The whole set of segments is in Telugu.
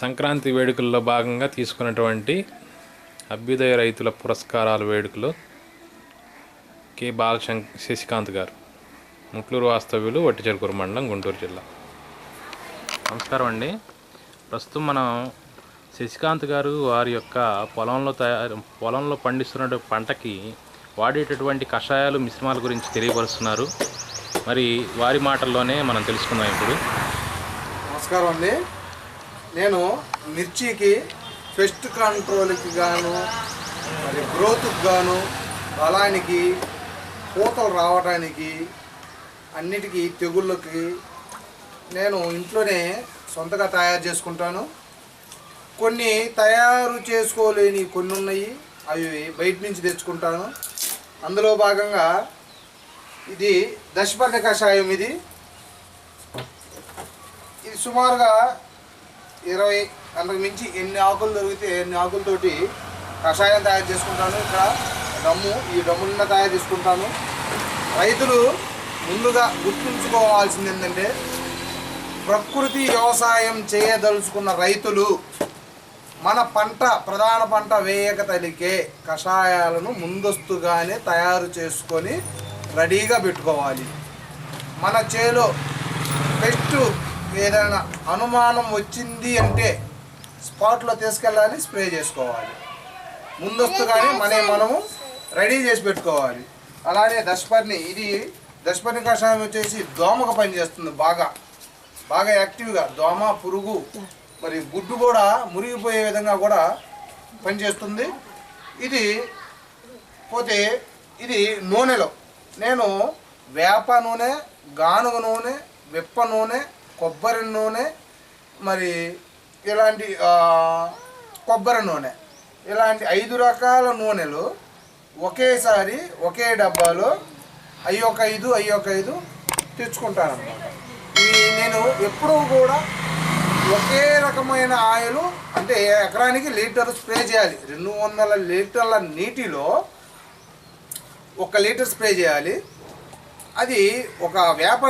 సంక్రాంతి వేడుకల్లో భాగంగా తీసుకున్నటువంటి అభ్యుదయ రైతుల పురస్కారాల వేడుకలో కె. బాలశం శశికాంత్ గారు. ముట్లూరు వాస్తవ్యులు వట్టిచెరుకూరు మండలం గుంటూరు జిల్లా. నమస్కారం అండి. ప్రస్తుతం మనం శశికాంత్ గారు వారి యొక్క పొలంలో తయారు పొలంలో పండిస్తున్న పంటకి వాడేటటువంటి కషాయాలు మిశ్రమాల గురించి తెలియపరుస్తున్నారు. మరి వారి మాటల్లోనే మనం తెలుసుకుందాం ఇప్పుడు. నమస్కారం అండి. నేను మిర్చికి పెస్ట్ కంట్రోల్కి గాను మరి గ్రోత్కి గాను బలానికి పూతలు రావడానికి అన్నిటికీ తెగుళ్ళకి నేను ఇంట్లోనే సొంతగా తయారు చేసుకుంటాను. కొన్ని తయారు చేసుకోలేని కొన్ని ఉన్నాయి అవి బయట నుంచి తెచ్చుకుంటాను. అందులో భాగంగా ఇది దశపర్ణ కషాయం ఇది. ఇది సుమారుగా ఇరవై అంతకు మించి ఎన్ని ఆకులు దొరికితే ఎన్ని ఆకులతోటి కషాయం తయారు చేసుకుంటాను. ఇక్కడ డమ్ము ఈ డమ్ము నిండా తయారు చేసుకుంటాను. రైతులు ముందుగా గుర్తుంచుకోవాల్సింది ఏంటంటే ప్రకృతి వ్యవసాయం చేయదలుచుకున్న రైతులు మన పంట ప్రధాన పంట వేయక తలికే కషాయాలను ముందస్తుగానే తయారు చేసుకొని రెడీగా పెట్టుకోవాలి. మన చేలో పెస్ట్ ఏదైనా అనుమానం వచ్చింది అంటే స్పాట్లో తీసుకెళ్ళాలి స్ప్రే చేసుకోవాలి. ముందస్తుగానే మనే మనము రెడీ చేసి పెట్టుకోవాలి. అలానే దశపర్ణి ఇది దశపర్ణి కషాయం వచ్చేసి దోమకు పనిచేస్తుంది బాగా. బాగా యాక్టివ్గా దోమ పురుగు మరి గుడ్డు కూడా మురిగిపోయే విధంగా కూడా పనిచేస్తుంది ఇది పోతే ఇది నూనెలో. నేను వేప నూనె గానుగ నూనె విప్ప నూనె కొబ్బరి నూనె మరి ఇలాంటి కొబ్బరి నూనె. ఇలాంటి ఐదు రకాల నూనెలు ఒకేసారి ఒకే డబ్బాలో అయ్యొక ఐదు అయ్యొక ఐదు తెచ్చుకుంటాను ఈ నేను ఎప్పుడూ కూడా ఒకే రకమైన ఆయిల్ అంటే ఎకరానికి లీటర్ స్ప్రే చేయాలి. రెండు వందల లీటర్ల నీటిలో ఒక లీటర్ స్ప్రే చేయాలి. అది ఒక వేప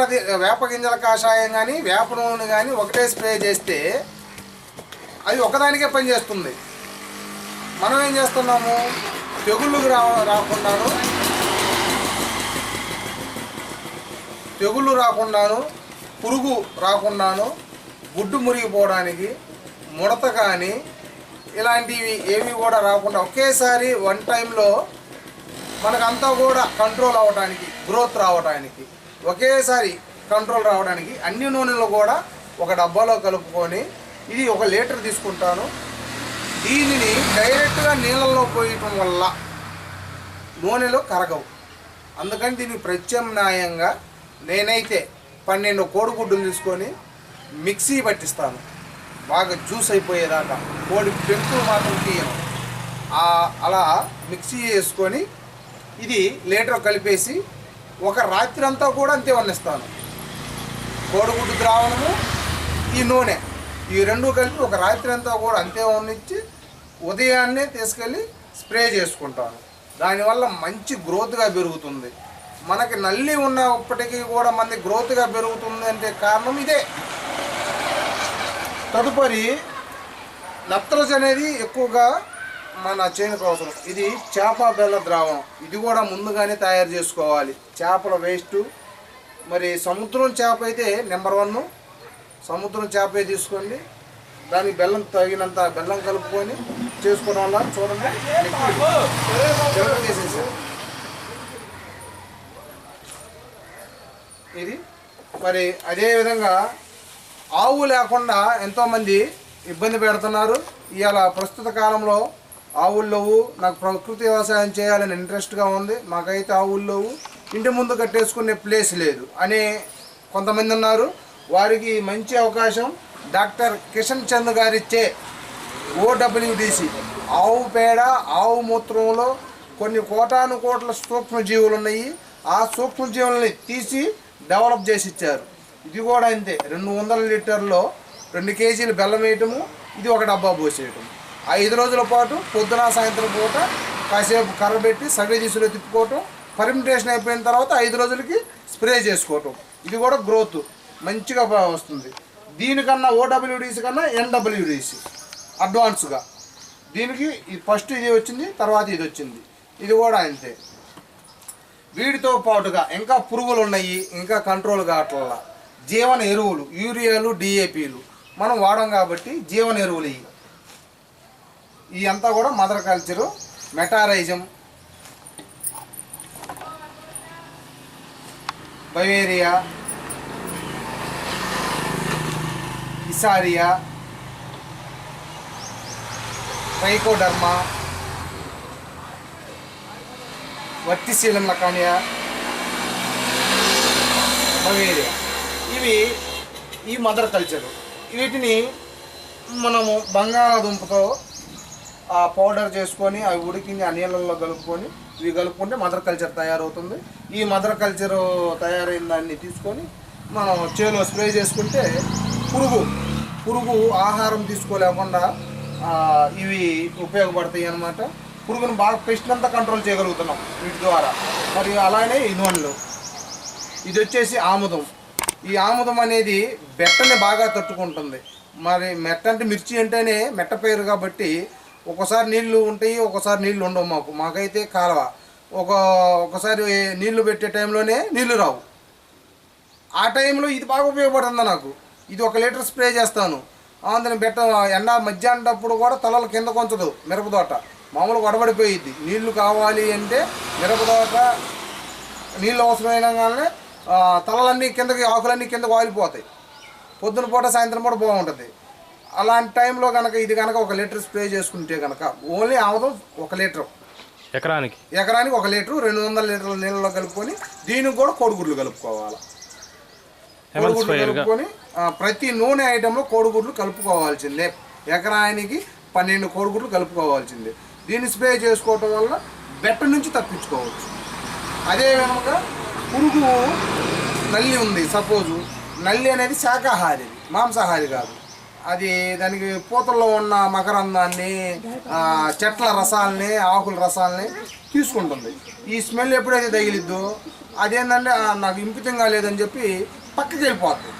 వేప గింజల కాషాయం కానీ వేప నూనె కానీ ఒకటే స్ప్రే చేస్తే అది ఒకదానికే పనిచేస్తుంది మనం ఏం చేస్తున్నాము? తెగుళ్ళు రా రాకుండాను తెగుళ్ళు రాకుండాను పురుగు రాకుండాను గుడ్డు మురిగిపోవడానికి ముడత కానీ ఇలాంటివి ఏవి కూడా రాకుండా ఒకేసారి వన్ టైంలో మనకంతా కూడా కంట్రోల్ అవ్వడానికి గ్రోత్ రావడానికి ఒకేసారి కంట్రోల్ రావడానికి అన్ని నూనెలు కూడా ఒక డబ్బాలో కలుపుకొని ఇది ఒక లీటర్ తీసుకుంటాను. దీనిని డైరెక్ట్గా నీళ్ళల్లో పోయటం వల్ల నూనెలు కరగవు. అందుకని దీన్ని ప్రత్యామ్నాయంగా నేనైతే పన్నెండు కోడిగుడ్డులు తీసుకొని మిక్సీ పట్టిస్తాను. బాగా జ్యూస్ అయిపోయేదాకా. కోడి పెంకులు మాత్రం తీయను. అలా మిక్సీ చేసుకొని ఇది లీటర్ కలిపేసి ఒక రాత్రి అంతా కూడా అంతే వండిస్తాను. కోడిగుడ్డు ద్రావణము ఈ నూనె. ఈ రెండు కలిపి ఒక రాత్రి అంతా కూడా అంతే వండించి ఉదయాన్నే తీసుకెళ్ళి స్ప్రే చేసుకుంటాను. దానివల్ల మంచి గ్రోత్గా పెరుగుతుంది. మనకి నల్లి ఉన్నప్పటికీ కూడా మనకి గ్రోత్గా పెరుగుతుంది అంటే కారణం ఇదే. తదుపరి నత్రజ్ అనేది ఎక్కువగా మన చేనుకు అవసరం ఇది చేప బెల్ల ద్రావణం ఇది కూడా ముందుగానే తయారు చేసుకోవాలి. చేపల వేస్ట్ మరి సముద్రం చేప అయితే నెంబర్ వన్ సముద్రం చేపే తీసుకోండి. దానికి బెల్లం తగినంత బెల్లం కలుపుకొని చేసుకోవడం వల్ల చూడండి. తీసేసారు ఇది మరి అదేవిధంగా ఆవు లేకుండా ఎంతోమంది ఇబ్బంది పెడుతున్నారు. ఇవాళ ప్రస్తుత కాలంలో ఆవులు నాకు ప్రకృతి వ్యవసాయం చేయాలని ఇంట్రెస్ట్గా ఉంది. మాకైతే ఆవులు ఇంటి ముందు కట్టేసుకునే ప్లేస్ లేదు. అనే కొంతమంది ఉన్నారు. వారికి మంచి అవకాశం. డాక్టర్ కిషన్ చంద్ గారిచ్చే ఓడబ్ల్యూడిసి ఆవు పేడ ఆవు మూత్రంలో కొన్ని కోటాను కోట్ల సూక్ష్మజీవులు ఉన్నాయి. ఆ సూక్ష్మజీవులని తీసి డెవలప్ చేసి ఇచ్చారు ఇది కూడా అంతే. రెండు వందల లీటర్లో రెండు కేజీలు బెల్లం వేయటము ఇది ఒక డబ్బా పోసేయటము. ఐదు రోజుల పాటు పొద్దున సాయంత్రం పూట కాసేపు కర్రబెట్టి సగ దిశలో తిప్పుకోవటం ఫర్మిటేషన్ అయిపోయిన తర్వాత ఐదు రోజులకి స్ప్రే చేసుకోవటం. ఇది కూడా గ్రోత్ మంచిగా వస్తుంది. దీనికన్నా ఓడబ్ల్యూడిసి కన్నా ఎన్డబ్ల్యూడిసి అడ్వాన్స్గా దీనికి ఈ ఫస్ట్ ఇది వచ్చింది తర్వాత ఇది వచ్చింది. ఇది కూడా అంతే. వీటితో పాటుగా ఇంకా పురుగులు ఉన్నాయి ఇంకా కంట్రోల్ కావట్ల. జీవన ఎరువులు యూరియాలు డిఏపీలు మనం వాడం కాబట్టి జీవన ఎరువులు ఇవి. ఈ అంతా కూడా mother culture metarhizium. Beauveria. ఇసారియా. Trichoderma. వర్తిశీలం లకానియా beauveria. ఇవి ఈ మదర్ కల్చరు. వీటిని మనము బంగాళాదుంపతో పౌడర్ చేసుకొని అవి ఉడికింది ఆ నీళ్ళల్లో కలుపుకొని ఇవి కలుపుకుంటే మదర్ కల్చర్ తయారవుతుంది. ఈ మదర్ కల్చర్ తయారైన దాన్ని తీసుకొని మనం చేలో స్ప్రే చేసుకుంటే పురుగు పురుగు ఆహారం తీసుకోలేకుండా ఇవి ఉపయోగపడతాయి అన్నమాట. పురుగును బాగా పెస్ట్ అంతా కంట్రోల్ చేయగలుగుతున్నాం వీటి ద్వారా. మరియు అలానే ఈ ఇది వచ్చేసి ఆముదం. ఈ ఆముదం అనేది బెట్టని బాగా తట్టుకుంటుంది. మరి మెట్ట అంటే మిర్చి అంటేనే మెట్ట పేరు కాబట్టి ఒకసారి నీళ్ళు ఉంటాయి ఒకసారి నీళ్ళు ఉండవు మాకు. మాకైతే కాలువ. ఒక ఒకసారి నీళ్ళు పెట్టే టైంలోనే నీళ్ళు రావు. ఆ టైంలో ఇది బాగా ఉపయోగపడుతుంది నాకు. ఇది ఒక లీటర్ స్ప్రే చేస్తాను. అందులో బెట్ట ఎండ మధ్యాహ్నప్పుడు కూడా తలలు కింద కొంచదు మిరపతోట మామూలుగా వడబడిపోయిద్ది. నీళ్ళు కావాలి అంటే మిరపతోట నీళ్ళు అవసరమైన కానీ తలలన్నీ కిందకి ఆకులన్నీ కిందకి వాలిపోతాయి పొద్దున పూట సాయంత్రం పూట బాగుంటుంది. అలాంటి టైంలో కనుక ఇది కనుక ఒక లీటర్ స్ప్రే చేసుకుంటే కనుక ఓన్లీ ఆముదం ఒక లీటర్. ఎకరానికి? ఎకరానికి ఒక లీటర్ రెండు వందల లీటర్ల నీళ్ళలో కలుపుకొని దీనికి కూడా కోడిగుడ్లు కలుపుకోవాలి. కోడిగుడ్లు కలుపుకొని ప్రతి నూనె ఐటెంలో కోడిగుడ్లు కలుపుకోవాల్సిందే. ఎకరానికి పన్నెండు కోడిగుడ్లు కలుపుకోవాల్సిందే. దీన్ని స్ప్రే చేసుకోవటం వల్ల బెట్ట నుంచి తప్పించుకోవచ్చు. అదే విధంగా పురుగు నల్లి ఉంది. సపోజు నల్లి అనేది శాకాహారి మాంసాహారి కాదు. అది దానికి పూతల్లో ఉన్న మకరందాన్ని చెట్ల రసాలని ఆకుల రసాలని తీసుకుంటుంది. ఈ స్మెల్ ఎప్పుడైతే తగిలిద్దో అదేంటంటే నాకు ఇంపితంగా లేదని చెప్పి పక్కకి వెళ్ళిపోతుంది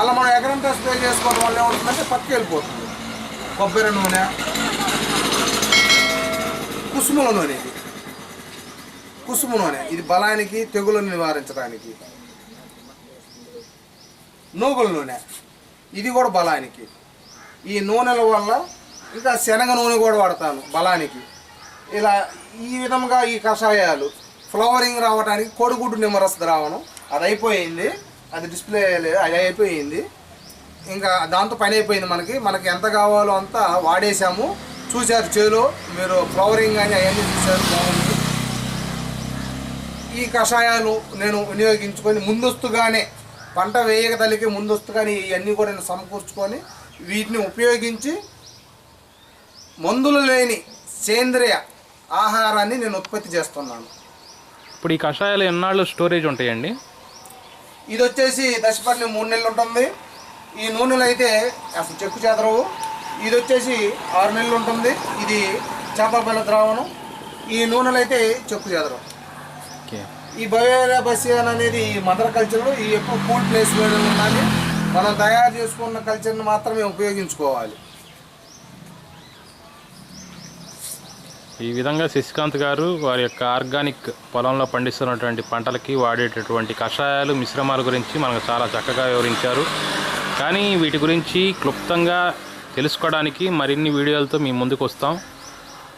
అలా మనం ఎకరంతా స్ప్రే చేసుకోవడం వల్ల ఏమవుతుందంటే పక్కకి వెళ్ళిపోతుంది. కొబ్బరి నూనె కుసుముల నూనె ఇది. కుసుము నూనె ఇది బలానికి తెగులను నివారించడానికి. నూగుల నూనె. ఇది కూడా బలానికి. ఈ నూనెల వల్ల ఇంకా శనగ నూనె కూడా వాడతాను బలానికి. ఇలా ఈ విధంగా ఈ కషాయాలు ఫ్లవరింగ్ రావడానికి కోడిగుడ్డు నిమ్మరస ద్రావణం అది అయిపోయింది. అది డిస్ప్లే అది అయిపోయింది. ఇంకా దాంతో పని అయిపోయింది మనకి. మనకి ఎంత కావాలో అంతా వాడేసాము చూశారు చేలో మీరు ఫ్లవరింగ్ అని అవన్నీ చూశారు బాగుంది. ఈ కషాయాలు నేను వినియోగించుకొని ముందస్తుగానే పంట వేయక తల్లికి ముందస్తుగానే ఇవన్నీ కూడా నేను సమకూర్చుకొని వీటిని ఉపయోగించి మందులు లేని సేంద్రియ ఆహారాన్ని నేను ఉత్పత్తి చేస్తున్నాను. ఇప్పుడు ఈ కషాయాలు ఎన్నాళ్ళు స్టోరేజ్ ఉంటాయండి? ఇది వచ్చేసి దశపర్ణి మూడు నెలలు ఉంటుంది. ఈ నూనెలు అయితే అసలు చెక్కు చెదరవు. ఇది వచ్చేసి ఆరు నెలలు ఉంటుంది. ఇది చేపల ద్రావణం. ఈ నూనెలు అయితే చెక్కు చెదరవు. ఓకే. ఈ బయోరియా బసియాన్ అనేది ఈ మదర్ కల్చర్లో ఈ ఎక్కువ కూల్ ప్లేస్లో ఉండాలి. మనం తయారు చేసుకున్న కల్చర్ని మాత్రమే ఉపయోగించుకోవాలి. ఈ విధంగా శశికాంత్ గారు వారి యొక్క ఆర్గానిక్ పొలంలో పండిస్తున్నటువంటి పంటలకి వాడేటటువంటి కషాయాలు మిశ్రమాల గురించి మనకు చాలా చక్కగా వివరించారు. కానీ వీటి గురించి క్లుప్తంగా తెలుసుకోవడానికి మరిన్ని వీడియోలతో మీ ముందుకు వస్తాం.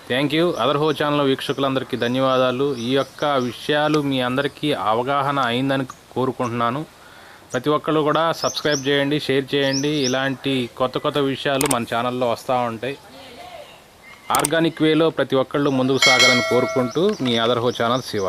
థ్యాంక్ యూ అదర్ హో ఛానల్ వీక్షకులందరికీ ధన్యవాదాలు. ఈ యొక్క విషయాలు మీ అందరికీ అవగాహన అయిందని కోరుకుంటున్నాను. ప్రతి ఒక్కళ్ళు కూడా సబ్స్క్రైబ్ చేయండి షేర్ చేయండి. ఇలాంటి కొత్త కొత్త విషయాలు మన ఛానల్లో వస్తూ ఉంటాయి. ఆర్గానిక్ వేలో ప్రతి ఒక్కళ్ళు ముందుకు సాగాలని కోరుకుంటూ మీ అదర్ హో ఛానల్ శివ.